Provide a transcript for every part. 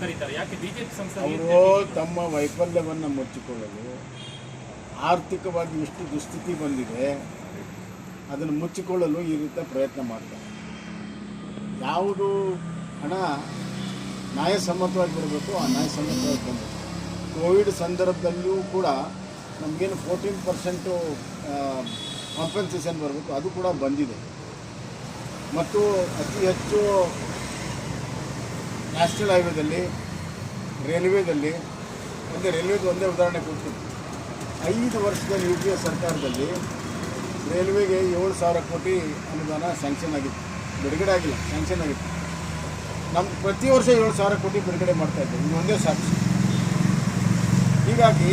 ಕರೀತಾರೆ. ಯಾಕೆ ಬಿಜೆಪಿ ಸಂಸ್ಥೆ ಅವರು ತಮ್ಮ ವೈಫಲ್ಯವನ್ನು ಮುಚ್ಚಿಕೊಳ್ಳಲು ಆರ್ಥಿಕವಾಗಿ ಎಷ್ಟು ದುಸ್ಥಿತಿ ಬಂದಿದೆ ಅದನ್ನು ಮುಚ್ಚಿಕೊಳ್ಳಲು ಈ ರೀತಿಯ ಪ್ರಯತ್ನ ಮಾಡ್ತಾರೆ. ಯಾವುದು ಹಣ ನ್ಯಾಯಸಮ್ಮತವಾಗಿ ಬರಬೇಕು ಆ ನ್ಯಾಯಸಮ್ಮತವಾಗಿ ಬಂದಿದೆ ಕೋವಿಡ್ ಸಂದರ್ಭದಲ್ಲೂ ಕೂಡ ನಮಗೇನು ಫೋರ್ಟೀನ್ ಪರ್ಸೆಂಟು ಕಾಂಪನ್ಸೇಷನ್ ಬರಬೇಕು ಅದು ಕೂಡ ಬಂದಿದೆ. ಮತ್ತು ಅತಿ ಹೆಚ್ಚು ನ್ಯಾಷನಲ್ ಹೈವೇದಲ್ಲಿ ರೈಲ್ವೇದಲ್ಲಿ ಒಂದೇ ರೈಲ್ವೇದು ಒಂದೇ ಉದಾಹರಣೆ ಕೊಡ್ತೀನಿ. ಐದು ವರ್ಷದ ಯು ಪಿ ಎ ಸರ್ಕಾರದಲ್ಲಿ ರೈಲ್ವೆಗೆ ಏಳು ಸಾವಿರ ಕೋಟಿ ಅನುದಾನ ಸ್ಯಾಂಕ್ಷನ್ ಆಗಿತ್ತು. ಬಿಡುಗಡೆ ಆಗಿಲ್ಲ ಸ್ಯಾಂಕ್ಷನ್ ಆಗಿತ್ತು. ನಮ್ಮ ಪ್ರತಿ ವರ್ಷ ಏಳು ಸಾವಿರ ಕೋಟಿ ಬಿಡುಗಡೆ ಮಾಡ್ತಾ ಇದ್ದೀವಿ ಇದು ಒಂದೇ ಸಾಕ್ಷಿ. ಹೀಗಾಗಿ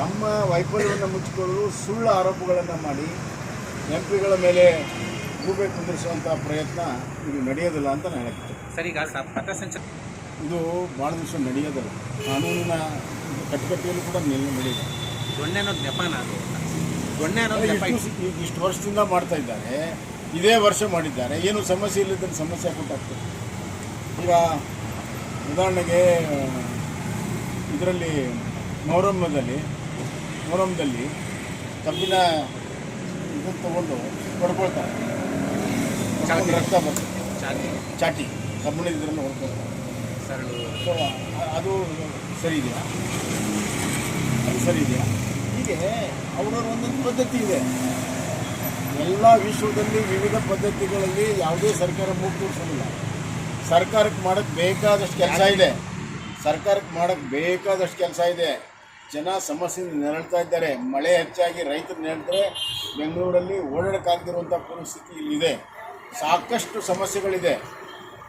ತಮ್ಮ ವೈಫಲ್ಯವನ್ನು ಮುಚ್ಚಿಕೊಳ್ಳಲು ಸುಳ್ಳು ಆರೋಪಗಳನ್ನು ಮಾಡಿ ಎಂ ಪಿಗಳ ಮೇಲೆ ಗೂಬೆ ಕುಂದಿರಿಸುವಂಥ ಪ್ರಯತ್ನ ಇದು ನಡೆಯೋದಿಲ್ಲ ಅಂತ ನಾನು ಹೇಳ್ತೀನಿ ಸರಿ ಈಗ ಸ ಪಥಸಂಚ ಇದು ಭಾಳ ದಿವಸ ನಡೆಯೋದಿಲ್ಲ. ಕಾನೂನಿನ ಕಟ್ಟುಕಟ್ಟೆಯಲ್ಲೂ ಕೂಡ ನಿಲ್ ನಡೆಯುತ್ತೆ ದೊಣ್ಣೆ ಅನ್ನೋದು ನೆಪನ ಅದು. ದೊಣ್ಣೆ ಅನ್ನೋದು ಇಷ್ಟು ಈಗ ಇಷ್ಟು ವರ್ಷದಿಂದ ಮಾಡ್ತಾ ಇದ್ದಾರೆ. ಇದೇ ವರ್ಷ ಮಾಡಿದ್ದಾರೆ. ಏನು ಸಮಸ್ಯೆ ಇಲ್ಲದ ಸಮಸ್ಯೆ ಕೊಟ್ಟಾಗ್ತದೆ ಈಗ ಉದಾಹರಣೆಗೆ ಇದರಲ್ಲಿ ಮೊಹರಮ್ಮದಲ್ಲಿ ಮೊಹರಮ್ಮದಲ್ಲಿ ಕಬ್ಬಿನ ಇದನ್ನು ತಗೊಂಡು ಹೊಡ್ಕೊಳ್ತಾರೆ ಹೊಡ್ಕೊಂಡು ರಕ್ತ ಬರ್ತದೆ ಚಾಟಿ. ಕಬ್ಬಿಣ ಇದನ್ನು ಸರಳು. ಸೊ ಅದು ಸರಿ ಇದೆಯಾ? ಅದು ಸರಿ ಇದೆಯಾ? ಹೀಗೆ ಅವರವ್ರ ಒಂದೊಂದು ಪದ್ಧತಿ ಇದೆ. ಎಲ್ಲ ವಿಶ್ವದಲ್ಲಿ ವಿವಿಧ ಪದ್ಧತಿಗಳಲ್ಲಿ ಯಾವುದೇ ಸರ್ಕಾರ ಮೂಗು ತೋರಿಸೋದಿಲ್ಲ. ಸರ್ಕಾರಕ್ಕೆ ಮಾಡೋಕ್ಕೆ ಬೇಕಾದಷ್ಟು ಕೆಲಸ ಇದೆ. ಸರ್ಕಾರಕ್ಕೆ ಮಾಡೋಕ್ಕೆ ಬೇಕಾದಷ್ಟು ಕೆಲಸ ಇದೆ. ಜನ ಸಮಸ್ಯೆಯಿಂದ ನೆರಳ್ತಾ ಇದ್ದಾರೆ. ಮಳೆ ಹೆಚ್ಚಾಗಿ ರೈತರು ನೆರಳಿದ್ರೆ ಬೆಂಗಳೂರಲ್ಲಿ ಓಡಾಡೋಕ್ಕಾಗದಿರುವಂಥ ಪರಿಸ್ಥಿತಿ ಇಲ್ಲಿದೆ ಸಾಕಷ್ಟು ಸಮಸ್ಯೆಗಳಿದೆ.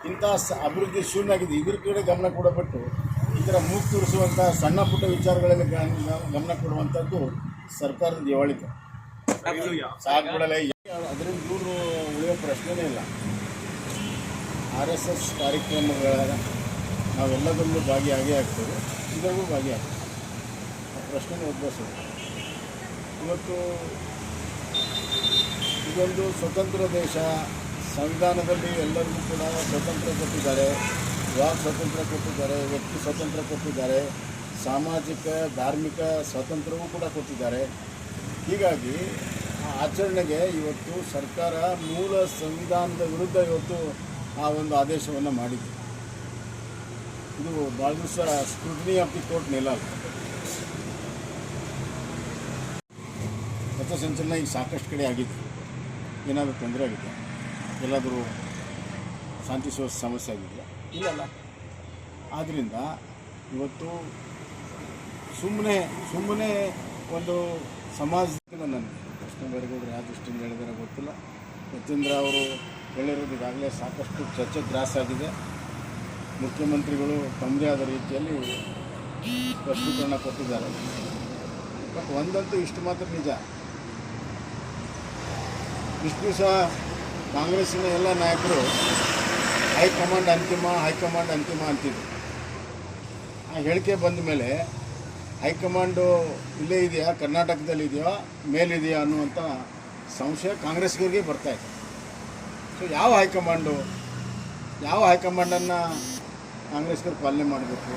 ಇಂಥ ಸ ಅಭಿವೃದ್ಧಿ ಶೂನ್ಯವಾಗಿದೆ. ಇದ್ರ ಕಡೆ ಗಮನ ಕೊಡಬಿಟ್ಟು ಈ ಥರ ಮೂಗು ತೋರಿಸುವಂಥ ಸಣ್ಣ ಪುಟ್ಟ ವಿಚಾರಗಳಲ್ಲಿ ಗಮನ ಕೊಡುವಂಥದ್ದು ಸರ್ಕಾರದ ದಿವಾಳಿತ ಸಾಕ್ಬಿಡಲ್ಲ ಅದರಿಂದ ದೂರು ಉಳಿಯೋ ಪ್ರಶ್ನೆನೇ ಇಲ್ಲ. ಆರ್ ಎಸ್ ಎಸ್ ಕಾರ್ಯಕ್ರಮಗಳ ನಾವೆಲ್ಲದರಲ್ಲೂ ಭಾಗಿಯಾಗೇ ಆಗ್ತೇವೆ. ಇದರಲ್ಲೂ ಭಾಗಿಯಾಗ್ತದೆ ಆ ಪ್ರಶ್ನೆನೇ ಉದ್ಭವಿಸೋದು. ಇವತ್ತು ಇದೊಂದು ಸ್ವತಂತ್ರ ದೇಶ. ಸಂವಿಧಾನದಲ್ಲಿ ಎಲ್ಲರಿಗೂ ಕೂಡ ಸ್ವತಂತ್ರ ಕೊಟ್ಟಿದ್ದಾರೆ ವಾಕ್ ಸ್ವತಂತ್ರ ಕೊಟ್ಟಿದ್ದಾರೆ, ವ್ಯಕ್ತಿ ಸ್ವತಂತ್ರ ಕೊಟ್ಟಿದ್ದಾರೆ, ಸಾಮಾಜಿಕ, ಧಾರ್ಮಿಕ ಸ್ವಾತಂತ್ರ್ಯವೂ ಕೂಡ ಕೊಟ್ಟಿದ್ದಾರೆ. ಹೀಗಾಗಿ ಆ ಆಚರಣೆಗೆ ಇವತ್ತು ಸರ್ಕಾರ ಮೂಲ ಸಂವಿಧಾನದ ವಿರುದ್ಧ ಇವತ್ತು ಆ ಒಂದು ಆದೇಶವನ್ನು ಮಾಡಿದೆ. ಇದು ಭಾಳ ದಿವಸ ಆಫ್ ದಿ ಕೋರ್ಟ್ ನಿಲ್ಲಲ್ಲ ಪಥಸಂಚಲನ ಈಗ ಸಾಕಷ್ಟು ಕಡೆ ಆಗಿದೆ. ಏನಾದರೂ ತೊಂದರೆ ಆಗಿದೆ? ಎಲ್ಲಾದರೂ ಶಾಂತಿ ಸುವ್ಯವಸ್ಥೆ ಸಮಸ್ಯೆ ಆಗಿದೆಯಾ ಇಲ್ಲಲ್ಲ. ಆದ್ದರಿಂದ ಇವತ್ತು ಸುಮ್ಮನೆ ಸುಮ್ಮನೆ ಒಂದು ಸಮಾಜದಿಂದ ನನಗೆ. ಕೃಷ್ಣ ಬೈರೇಗೌಡರು ಯಾವ ದೃಷ್ಟಿಯಿಂದ ಹೇಳಿದಾರೆ ಗೊತ್ತಿಲ್ಲ. ಯತೀಂದ್ರ ಅವರು ಹೇಳಿರೋದು ಈಗಾಗಲೇ ಸಾಕಷ್ಟು ಚರ್ಚೆ ಗ್ರಾಸ ಆಗಿದೆ. ಮುಖ್ಯಮಂತ್ರಿಗಳು ತಮ್ಮದೇ ಆದ ರೀತಿಯಲ್ಲಿ ಸ್ಪಷ್ಟೀಕರಣ ಕೊಟ್ಟಿದ್ದಾರೆ. ಬಟ್ ಒಂದಂತೂ ಇಷ್ಟು ಮಾತ್ರ ನಿಜ. ಇಷ್ಟು ದಿವಸ ಕಾಂಗ್ರೆಸ್ಸಿನ ಎಲ್ಲ ನಾಯಕರು ಹೈಕಮಾಂಡ್ ಅಂತಿಮ ಹೈಕಮಾಂಡ್ ಅಂತಿಮ ಅಂತಿದ್ರು. ಆ ಹೇಳಿಕೆ ಬಂದ ಮೇಲೆ ಹೈಕಮಾಂಡು ಇಲ್ಲೇ ಇದೆಯಾ? ಕರ್ನಾಟಕದಲ್ಲಿ ಇದೆಯಾ? ಮೇಲಿದೆಯಾ ಅನ್ನುವಂಥ ಸಂಶಯ ಕಾಂಗ್ರೆಸ್ಗರಿಗೆ ಬರ್ತಾ ಇದೆ. ಸೊ ಯಾವ ಹೈಕಮಾಂಡು, ಯಾವ ಹೈಕಮಾಂಡನ್ನು ಕಾಂಗ್ರೆಸ್ಗರು ಪಾಲನೆ ಮಾಡಬೇಕು?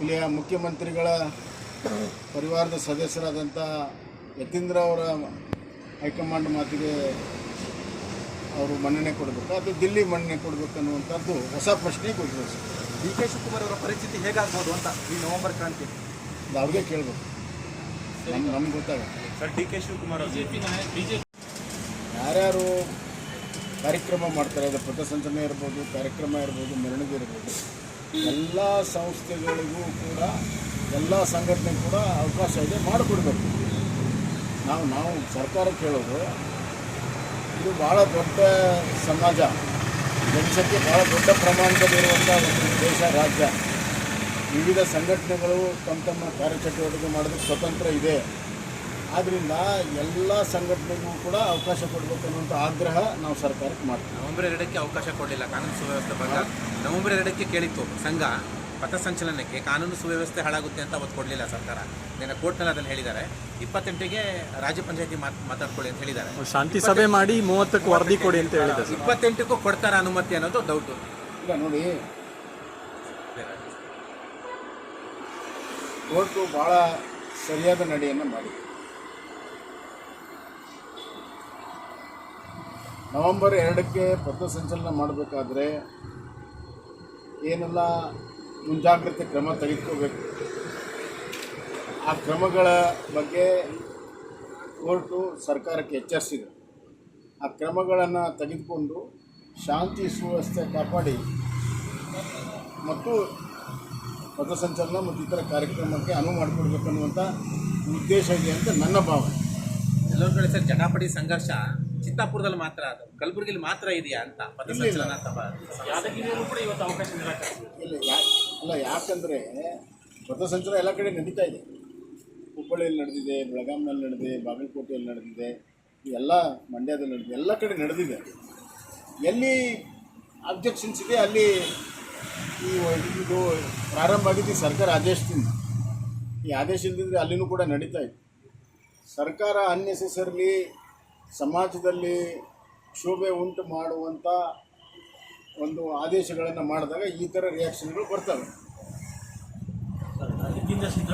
ಇಲ್ಲಿಯ ಮುಖ್ಯಮಂತ್ರಿಗಳ ಪರಿವಾರದ ಸದಸ್ಯರಾದಂಥ ಯತೀಂದ್ರ ಅವರ ಹೈಕಮಾಂಡ್ ಮಾತಿಗೆ ಅವರು ಮನ್ನಣೆ ಕೊಡಬೇಕು ಅದು ದಿಲ್ಲಿ ಮನ್ನಣೆ ಕೊಡಬೇಕು ಅನ್ನುವಂಥದ್ದು ಹೊಸ ಪ್ರಶ್ನೆ ಕೊಟ್ಟಿದೆ ಡಿ ಕೆ ಶಿವಕುಮಾರ್ ಅವರ ಪರಿಸ್ಥಿತಿ ಹೇಗಾಗ್ಬೋದು ಅಂತ ಈ ನವೆಂಬರ್ ಕ್ರಾಂತಿ? ಅದು ಅವ್ರಿಗೆ ಕೇಳಬೇಕು. ನಮ್ಗೆ ನಮ್ಗೆ ಗೊತ್ತಾಗುತ್ತೆ. ಸರ್ ಡಿ ಕೆ ಶಿವಕುಮಾರ್ ಯಾರ್ಯಾರು ಕಾರ್ಯಕ್ರಮ ಮಾಡ್ತಾರೆ ಅದು ಪಥಸಂಚಲನೆ ಇರ್ಬೋದು ಕಾರ್ಯಕ್ರಮ ಇರ್ಬೋದು ಮೆರವಣಿಗೆ ಇರ್ಬೋದು ಎಲ್ಲ ಸಂಸ್ಥೆಗಳಿಗೂ ಕೂಡ ಎಲ್ಲ ಸಂಘಟನೆ ಕೂಡ ಅವಕಾಶ ಇದೆ ಮಾಡಿಕೊಡ್ಬೇಕು. ನಾವು ನಾವು ಸರ್ಕಾರ ಕೇಳೋದು ಇದು ಭಾಳ ದೊಡ್ಡ ಸಮಾಜ. ಜನಸಂಖ್ಯೆ ಭಾಳ ದೊಡ್ಡ ಪ್ರಮಾಣದಲ್ಲಿರುವಂಥ ಒಂದು ದೇಶ, ರಾಜ್ಯ. ವಿವಿಧ ಸಂಘಟನೆಗಳು ತಮ್ಮ ತಮ್ಮ ಕಾರ್ಯಚಟುವಟಿಕೆ ಮಾಡೋದಕ್ಕೆ ಸ್ವತಂತ್ರ ಇದೆ. ಆದ್ದರಿಂದ ಎಲ್ಲ ಸಂಘಟನೆಗೂ ಕೂಡ ಅವಕಾಶ ಕೊಡಬೇಕು ಅನ್ನುವಂಥ ಆಗ್ರಹ ನಾವು ಸರ್ಕಾರಕ್ಕೆ ಮಾಡ್ತೀವಿ. ನವೆಂಬರ್ ಎರಡಕ್ಕೆ ಅವಕಾಶ ಕೊಡಲಿಲ್ಲ. ಕಾನೂನು ಸುವ್ಯವಸ್ಥೆ ಬಂದ ನವೆಂಬರ್ ಎರಡಕ್ಕೆ ಕೇಳಿತ್ತು ಸಂಘ. ಪಥಸಂಚಲನಕ್ಕೆ ಕಾನೂನು ಸುವ್ಯವಸ್ಥೆ ಹಾಳಾಗುತ್ತೆ ಅಂತ ಅವತ್ತು ಕೊಡಲಿಲ್ಲ ಸರ್ಕಾರ. ನಿನ್ನೆ ಕೋರ್ಟ್ನಲ್ಲಿ ಅದನ್ನು ಹೇಳಿದ್ದಾರೆ. ಇಪ್ಪತ್ತೆಂಟಿಗೆ ರಾಜ್ಯ ಪಂಚಾಯತಿ ಮಾತ್ ಮಾತಾಡ್ಕೊಳ್ಳಿ ಅಂತ ಹೇಳಿದ್ದಾರೆ. ಶಾಂತಿ ಸಭೆ ಮಾಡಿ ಮೂವತ್ತಕ್ಕೆ ವರದಿ ಕೊಡಿ ಅಂತ ಹೇಳಿದ್ದಾರೆ ಇಪ್ಪತ್ತೆಂಟಕ್ಕೂ ಕೊಡ್ತಾರ ಅನುಮತಿ ಅನ್ನೋದು ಡೌಟು ಇಲ್ಲ ನೋಡಿ ಕೋರ್ಟು ಭಾಳ ಸರಿಯಾದ ನಡೆಯನ್ನು ಮಾಡಿ ನವೆಂಬರ್ ಎರಡಕ್ಕೆ ಪಥಸಂಚಲನ ಮಾಡಬೇಕಾದ್ರೆ ಏನೆಲ್ಲ ಮುಂಜಾಗ್ರತೆ ಕ್ರಮ ತೆಗೆದುಕೋಬೇಕು. ಆ ಕ್ರಮಗಳ ಬಗ್ಗೆ ಕೋರ್ಟು ಸರ್ಕಾರಕ್ಕೆ ಎಚ್ಚರಿಸಿದೆ. ಆ ಕ್ರಮಗಳನ್ನು ತೆಗೆದುಕೊಂಡು ಶಾಂತಿ ಸುವ್ಯವಸ್ಥೆ ಕಾಪಾಡಿ ಮತ್ತು ಪಥಸಂಚಲನ ಮತ್ತು ಇತರ ಕಾರ್ಯಕ್ರಮಕ್ಕೆ ಅನುವು ಮಾಡಿಕೊಡ್ಬೇಕನ್ನುವಂಥ ಉದ್ದೇಶ ಇದೆ ಅಂತ ನನ್ನ ಭಾವನೆ. ಎಲ್ಲರೂ ಕಡೆ ಸರ್ ಜಟಾಪಟಿ ಸಂಘರ್ಷ ಚಿತ್ತಾಪುರದಲ್ಲಿ ಮಾತ್ರ ಅದು ಕಲಬುರಗಿಯಲ್ಲಿ ಮಾತ್ರ ಇದೆಯಾ ಅಂತ ಪಥಸಂಚಲನ ಅಥವಾ ಯಾದಗಿರಿಯಲ್ಲೂ ಕೂಡ ಇವತ್ತು ಅವಕಾಶ ಇಲ್ಲ. ಅಲ್ಲ, ಯಾಕಂದರೆ ಪಥಸಂಚಲನ ಎಲ್ಲ ಕಡೆ ನಡೀತಾ ಇದೆ. ಹುಬ್ಬಳ್ಳಿಯಲ್ಲಿ ನಡೆದಿದೆ, ಬೆಳಗಾಂನಲ್ಲಿ ನಡೆದಿದೆ, ಬಾಗಲಕೋಟೆಯಲ್ಲಿ ನಡೆದಿದೆ ಎಲ್ಲ ಮಂಡ್ಯದಲ್ಲಿ ನಡೆದಿದೆ, ಎಲ್ಲ ಕಡೆ ನಡೆದಿದೆ. ಎಲ್ಲಿ ಅಬ್ಜೆಕ್ಷನ್ಸ್ ಇದೆ, ಅಲ್ಲಿ ಈ ಇದು ಪ್ರಾರಂಭ ಆಗಿದ್ದು ಸರ್ಕಾರ ಆದೇಶದಿಂದ. ಈ ಆದೇಶ ಇಲ್ಲದಿದ್ದರೆ ಅಲ್ಲಿನೂ ಕೂಡ ನಡೀತಾ ಇದೆ. ಸರ್ಕಾರ ಅನ್ನೆಸೆಸರ್ಲಿ ಸಮಾಜದಲ್ಲಿ ಕ್ಷೋಭೆ ಉಂಟು ಮಾಡುವಂಥ ಒಂದು ಆದೇಶಗಳನ್ನು ಮಾಡಿದಾಗ ಈ ಥರ ರಿಯಾಕ್ಷನ್ಗಳು ಬರ್ತವೆ.